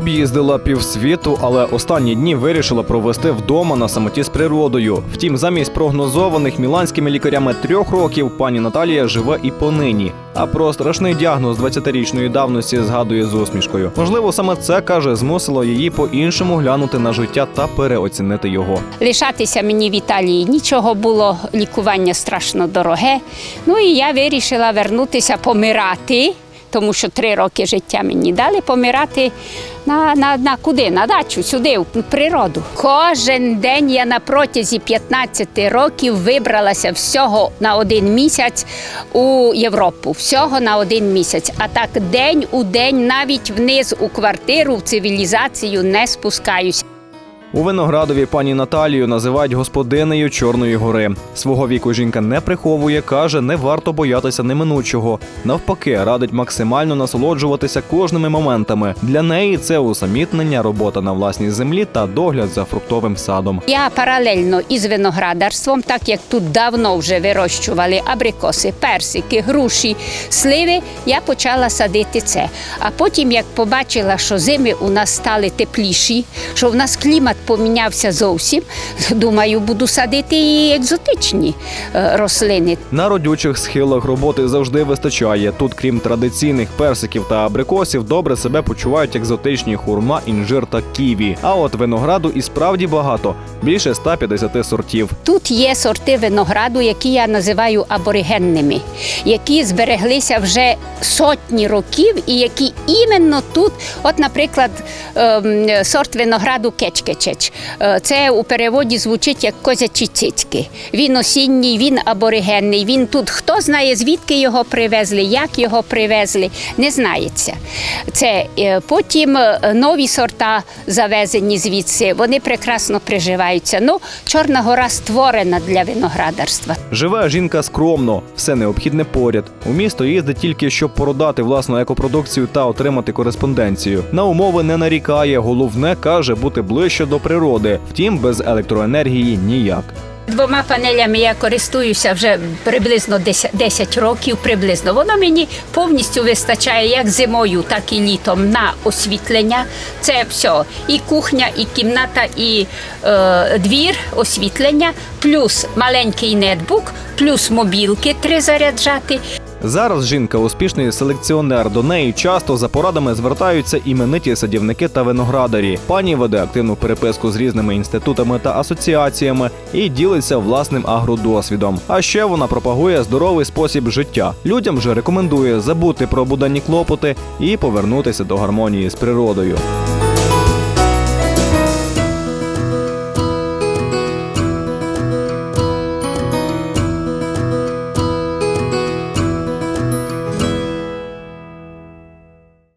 Об'їздила півсвіту, але останні дні вирішила провести вдома на самоті з природою. Втім, замість прогнозованих міланськими лікарями трьох років пані Наталія живе і понині. А про страшний діагноз 20-річної давності згадує з усмішкою. Можливо, саме це каже змусило її по-іншому глянути на життя та переоцінити його. Лишатися мені в Італії нічого було, лікування страшно дороге. Ну і я вирішила вернутися помирати, тому що три роки життя мені дали помирати на, на, на куди? На дачу, сюди, в природу. Кожен день я на протязі 15 років вибралася всього на один місяць у Європу. Всього на один місяць. А так день у день навіть вниз у квартиру, в цивілізацію не спускаюся. У виноградові пані Наталію називають господинею Чорної гори. Свого віку жінка не приховує, каже, не варто боятися неминучого. Навпаки, радить максимально насолоджуватися кожними моментами. Для неї це усамітнення, робота на власній землі та догляд за фруктовим садом. Я паралельно із виноградарством, так як тут давно вже вирощували абрикоси, персики, груші, сливи, я почала садити це. А потім, як побачила, що зими у нас стали тепліші, що в нас клімат помінявся зовсім, думаю, буду садити і екзотичні е, рослини. На родючих схилах роботи завжди вистачає. Тут, крім традиційних персиків та абрикосів, добре себе почувають екзотичні хурма, інжир та ківі. А от винограду і справді багато більше 150 сортів. Тут є сорти винограду, які я називаю аборигенними, які збереглися вже сотні років, і які іменно тут, от, наприклад, ем, сорт винограду кечкечеч. Е, Це у переводі звучить як козячі цицьки. Він осінній, він аборигенний. Він тут хто знає, звідки його привезли, як його привезли, не знається. Це е, потім е, нові сорта завезені звідси. Вони прекрасно приживаються. Ну, Чорна гора створена для виноградарства. Живе жінка скромно, все необхідне поряд. У місто їздить тільки щоб продати власну екопродукцію та отримати кореспонденцію. На умови не нарікає. Головне каже бути ближче до природи. Втім, без електроенергії ніяк. Двома панелями я користуюся вже приблизно 10, 10 років. Приблизно воно мені повністю вистачає як зимою, так і літом на освітлення. Це все і кухня, і кімната, і е, двір, освітлення, плюс маленький нетбук, плюс мобілки три заряджати. Зараз жінка успішний селекціонер. До неї часто за порадами звертаються імениті садівники та виноградарі. Пані веде активну переписку з різними інститутами та асоціаціями і ділиться власним агродосвідом. А ще вона пропагує здоровий спосіб життя. Людям же рекомендує забути про буденні клопоти і повернутися до гармонії з природою.